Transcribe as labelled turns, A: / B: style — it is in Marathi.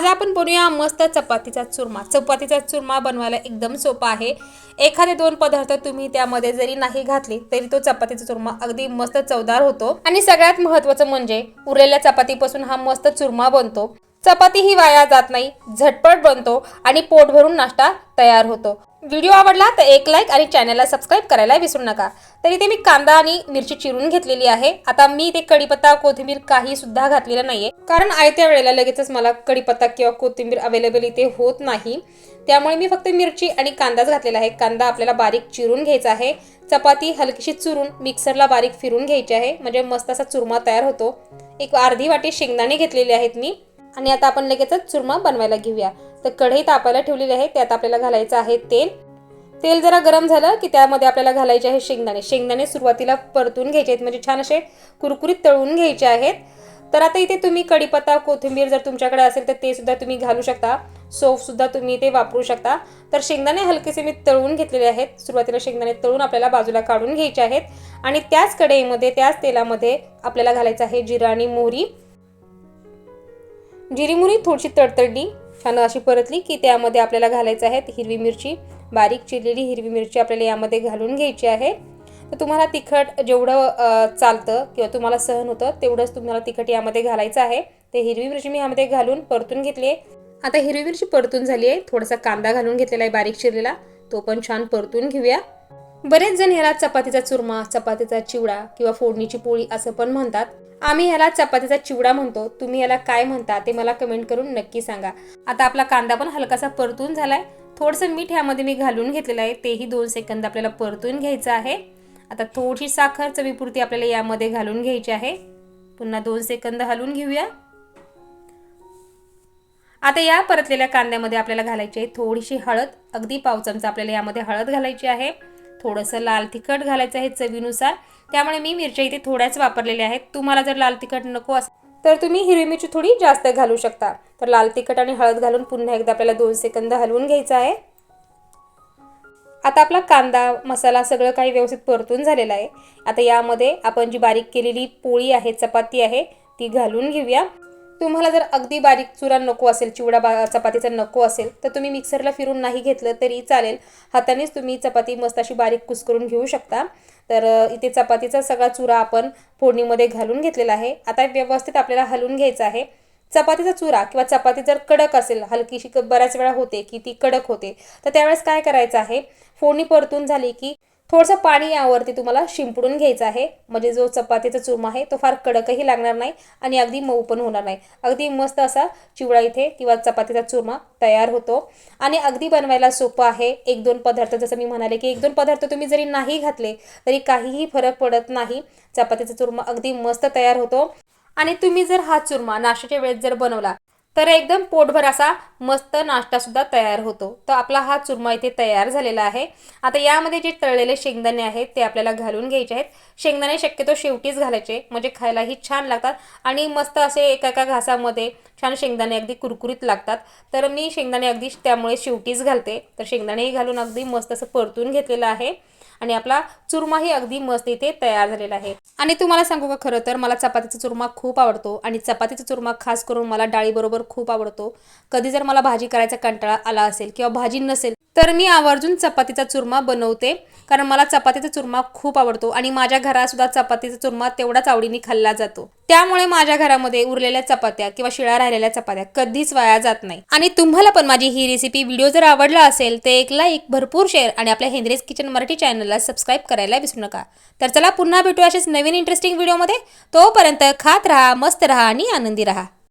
A: आज आपण बनवूया मस्त चपातीचा चुरमा. चपातीचा चुरमा बनवायला एकदम सोपा आहे. एखादे दोन पदार्थ तुम्ही त्यामध्ये जरी नाही घातले तरी तो चपातीचा चुरमा अगदी मस्त चवदार होतो. आणि सगळ्यात महत्त्वाचं म्हणजे उरलेल्या चपातीपासून हा मस्त चुरमा बनतो. चपाती ही वाया जात नाही झटपट बनतो आणि पोट भरून नाश्ता तयार होतो. व्हिडिओ आवडला तर एक लाईक आणि चॅनलला सबस्क्राईब करायला विसरू नका. तर इथे मी कांदा आणि मिरची चिरून घेतलेली आहे. आता मी ते कढीपत्ता कोथिंबीर काही सुद्धा घातलेलं नाहीये. कारण आयत्या वेळेला लगेचच मला कढीपत्ता किंवा कोथिंबीर अवेलेबल इथे होत नाही. त्यामुळे मी फक्त मिरची आणि कांदाच घातलेला आहे. कांदा आपल्याला बारीक चिरून घ्यायचा आहे. चपाती हलकीशी चुरून मिक्सरला बारीक फिरून घ्यायची आहे. म्हणजे मस्त असा चुरमा तयार होतो. एक अर्धी वाटी शेंगदाणे घेतलेले आहेत मी. आणि आता आपण लगेचच चुरमा बनवायला घेऊया. तर कढई तापायला ठेवलेली आहे त्यात आपल्याला घालायचं आहे तेल. तेल जरा गरम झालं की त्यामध्ये आपल्याला घालायचे आहे शेंगदाणे. शेंगदाणे सुरुवातीला परतून घ्यायचे आहेत म्हणजे छान असे कुरकुरीत तळून घ्यायचे आहेत. तर आता इथे तुम्ही कढीपत्ता कोथिंबीर जर तुमच्याकडे असेल तर ते सुद्धा तुम्ही घालू शकता. सोफ सुद्धा तुम्ही ते वापरू शकता. तर शेंगदाणे हलकेसे मी तळून घेतलेले आहेत. सुरुवातीला शेंगदाणे तळून आपल्याला बाजूला काढून घ्यायचे आहेत. आणि त्याच कढईमध्ये त्याच तेलामध्ये आपल्याला घालायचं आहे जिरा आणि मोहरी. जिरीमुरी थोडीशी तडतडली छान अशी परतली की त्यामध्ये आपल्याला घालायचं आहे हिरवी मिरची. बारीक चिरलेली हिरवी मिरची आपल्याला यामध्ये घालून घ्यायची आहे. तर तुम्हाला तिखट जेवढं चालतं किंवा तुम्हाला सहन होतं तेवढंच तुम्हाला तिखट यामध्ये घालायचं आहे. ते हिरवी मिरची मी यामध्ये घालून परतून घेतली आहे. आता हिरवी मिरची परतून झाली आहे. थोडासा कांदा घालून घेतलेला आहे बारीक चिरलेला. तो पण छान परतून घेऊया. बरेच जण ह्याला चपातीचा चुरमा चपातीचा चिवडा किंवा फोडणीची पोळी असं पण म्हणतात. आम्ही ह्याला चपातीचा चिवडा म्हणतो. तुम्ही याला काय म्हणता ते मला कमेंट करून नक्की सांगा. आता आपला कांदा पण हलकासा परतून झालाय. थोडंसं मीठ ह्यामध्ये मी घालून घेतलेलं आहे. तेही दोन सेकंद आपल्याला परतून घ्यायचं आहे. आता थोडीशी साखर चवीपुरती आपल्याला यामध्ये घालून घ्यायची आहे. पुन्हा दोन सेकंद हलवून घेऊया. आता या परतलेल्या कांद्यामध्ये आपल्याला घालायची आहे थोडीशी हळद. अगदी पाव चमचा आपल्याला यामध्ये हळद घालायची आहे. थोडंसं लाल तिखट घालायचं आहे चवीनुसार. त्यामुळे मी मिरच्या इथे थोड्याच वापरलेल्या आहेत. तुम्हाला जर लाल तिखट नको असेल तर तुम्ही हिरवी मिरची थोडी जास्त घालू शकता. तर लाल तिखट आणि हळद घालून पुन्हा एकदा आपल्याला दोन सेकंद हलवून घ्यायचं आहे. आता आपला कांदा मसाला सगळं काही व्यवस्थित परतून झालेला आहे. आता यामध्ये आपण जी बारीक केलेली पोळी आहे चपाती आहे ती घालून घेऊया. तुम्हाला जर अगदी बारीक चुरा नको असेल चिवडा बा चपातीचा नको असेल तर तुम्ही मिक्सरला फिरून नाही घेतलं तरी चालेल. हातानेच तुम्ही चपाती मस्त अशी बारीक कुस्करून घेऊ शकता. तर इथे चपातीचा सगळा चुरा आपण फोडणीमध्ये घालून घेतलेला आहे. आता व्यवस्थित आपल्याला हलवून घ्यायचा आहे. चपातीचा चुरा किंवा चपाती जर कडक असेल हलकीशी क- बऱ्याच वेळा होते की ती कडक होते तर त्यावेळेस काय करायचं आहे? फोडणी परतून झाली की थोडंसं पाणी यावरती तुम्हाला शिंपडून घ्यायचं आहे. म्हणजे जो चपातीचा चुरमा आहे तो फार कडकही लागणार नाही आणि अगदी मऊ पण होणार नाही. अगदी मस्त असा चिवडा इथे किंवा चपातीचा चुरमा तयार होतो. आणि अगदी बनवायला सोपं आहे. एक दोन पदार्थ जसं मी म्हणाले की एक दोन पदार्थ तुम्ही जरी नाही घातले तरी काहीही फरक पडत नाही. चपातीचा चुरमा अगदी मस्त तयार होतो. आणि तुम्ही जर हा चुरमा नाश्त्याच्या वेळेत जर बनवला तर एकदम पोटभर असा मस्त नाश्तासुद्धा तयार होतो. तर आपला हा चुरमा इथे तयार झालेला आहे. आता यामध्ये जे तळलेले शेंगदाणे आहेत ते आपल्याला घालून घ्यायचे आहेत. शेंगदाणे शक्यतो शेवटीच घालायचे म्हणजे खायलाही छान लागतात आणि मस्त असे एका एका घासामध्ये छान शेंगदाणे अगदी कुरकुरीत लागतात. तर मी शेंगदाणे अगदी त्यामुळे शेवटीच घालते. तर शेंगदाणेही घालून अगदी मस्त असं परतून घेतलेलं आहे. आणि आपला चुरमाही अगदी मस्त इथे तयार झालेला आहे. आणि तुम्हाला सांगू का खरं तर मला चपातीचा चुरमा खूप आवडतो. आणि चपातीचा चुरमा खास करून मला डाळीबरोबर खूप आवडतो. कधी जर मला भाजी करायचा कंटाळा आला असेल किंवा भाजी नसेल तर मी आवर्जून चपातीचा चुरमा बनवते. कारण मला चपातीचा चुरमा खूप आवडतो आणि माझ्या घरात सुद्धा चपातीचा चुरमा तेवढाच आवडीने खाल्ला जातो. त्यामुळे माझ्या घरामध्ये उरलेल्या चपात्या किंवा शिळ्या राहिलेल्या चपात्या कधीच वाया जात नाही. आणि तुम्हाला पण माझी ही रेसिपी व्हिडिओ जर आवडला असेल तर एक लाईक भरपूर शेअर आणि आपल्या हेंद्रेज किचन मराठी चॅनलला सबस्क्राईब करायला विसरू नका. तर चला पुन्हा भेटू अशाच नवीन इंटरेस्टिंग व्हिडिओमध्ये तोपर्यंत खात राहा मस्त राहा आणि आनंदी राहा.